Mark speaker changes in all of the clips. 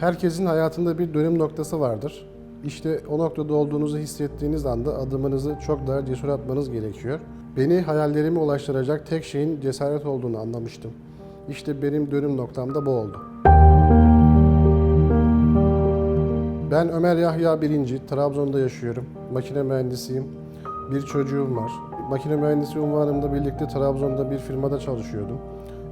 Speaker 1: Herkesin hayatında bir dönüm noktası vardır. İşte o noktada olduğunuzu hissettiğiniz anda adımınızı çok daha cesur atmanız gerekiyor. Beni hayallerime ulaştıracak tek şeyin cesaret olduğunu anlamıştım. İşte benim dönüm noktam da bu oldu. Ben Ömer Yahya Birinci, Trabzon'da yaşıyorum. Makine mühendisiyim. Bir çocuğum var. Makine mühendisi unvanımla birlikte Trabzon'da bir firmada çalışıyordum.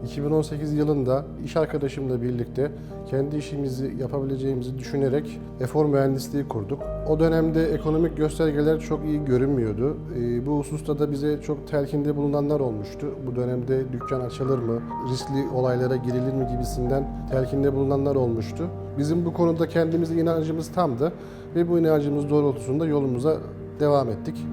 Speaker 1: 2018 yılında iş arkadaşımla birlikte kendi işimizi yapabileceğimizi düşünerek efor mühendisliği kurduk. O dönemde ekonomik göstergeler çok iyi görünmüyordu. Ee, Bu hususta da bize çok telkinde bulunanlar olmuştu. Bu dönemde dükkan açılır mı, riskli olaylara girilir mi gibisinden telkinde bulunanlar olmuştu. Bizim bu konuda kendimize inancımız tamdı ve bu inancımız doğrultusunda yolumuza devam ettik.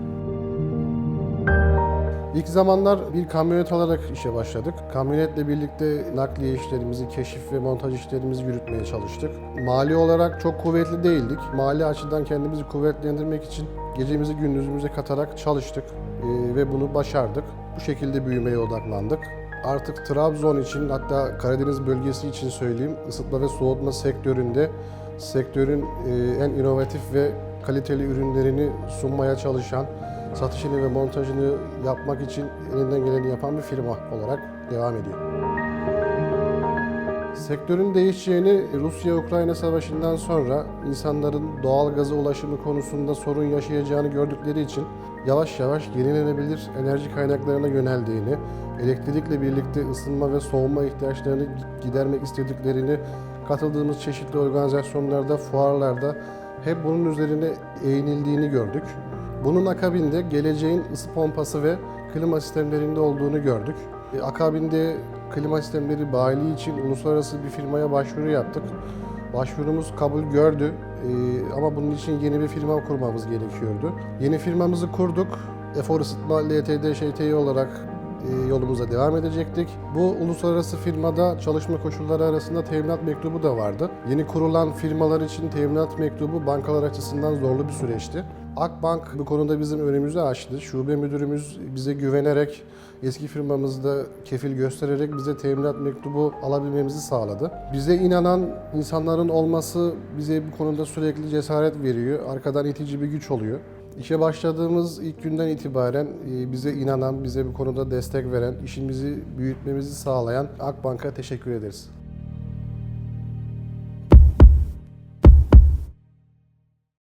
Speaker 1: İlk zamanlar bir kamyonet alarak işe başladık. Kamyonetle birlikte nakliye işlerimizi, keşif ve montaj işlerimizi yürütmeye çalıştık. Mali olarak çok kuvvetli değildik. Mali açıdan kendimizi kuvvetlendirmek için gecemizi gündüzümüze katarak çalıştık Ee, ve bunu başardık. Bu şekilde büyümeye odaklandık. Artık Trabzon için hatta Karadeniz bölgesi için söyleyeyim ısıtma ve soğutma sektöründe sektörün e, en inovatif ve kaliteli ürünlerini sunmaya çalışan satışını ve montajını yapmak için elinden geleni yapan bir firma olarak devam ediyor. Sektörün değişeceğini Rusya-Ukrayna savaşından sonra insanların doğal gaza ulaşımı konusunda sorun yaşayacağını gördükleri için yavaş yavaş yenilenebilir enerji kaynaklarına yöneldiğini, elektrikle birlikte ısınma ve soğuma ihtiyaçlarını gidermek istediklerini katıldığımız çeşitli organizasyonlarda, fuarlarda hep bunun üzerine eğinildiğini gördük. Bunun akabinde geleceğin ısı pompası ve klima sistemlerinde olduğunu gördük. E, Akabinde klima sistemleri bayiliği için uluslararası bir firmaya başvuru yaptık. Başvurumuz kabul gördü E, ama bunun için yeni bir firma kurmamız gerekiyordu. Yeni firmamızı kurduk. Efor Isıtma LTD ŞTİ olarak e, yolumuza devam edecektik. Bu uluslararası firmada çalışma koşulları arasında teminat mektubu da vardı. Yeni kurulan firmalar için teminat mektubu bankalar açısından zorlu bir süreçti. Akbank bu konuda bizim önümüzü açtı. Şube müdürümüz bize güvenerek eski firmamızda kefil göstererek bize teminat mektubu alabilmemizi sağladı. Bize inanan insanların olması bize bu konuda sürekli cesaret veriyor. Arkadan itici bir güç oluyor. İşe başladığımız ilk günden itibaren e, bize inanan, bize bu konuda destek veren, işimizi büyütmemizi sağlayan Akbank'a teşekkür ederiz.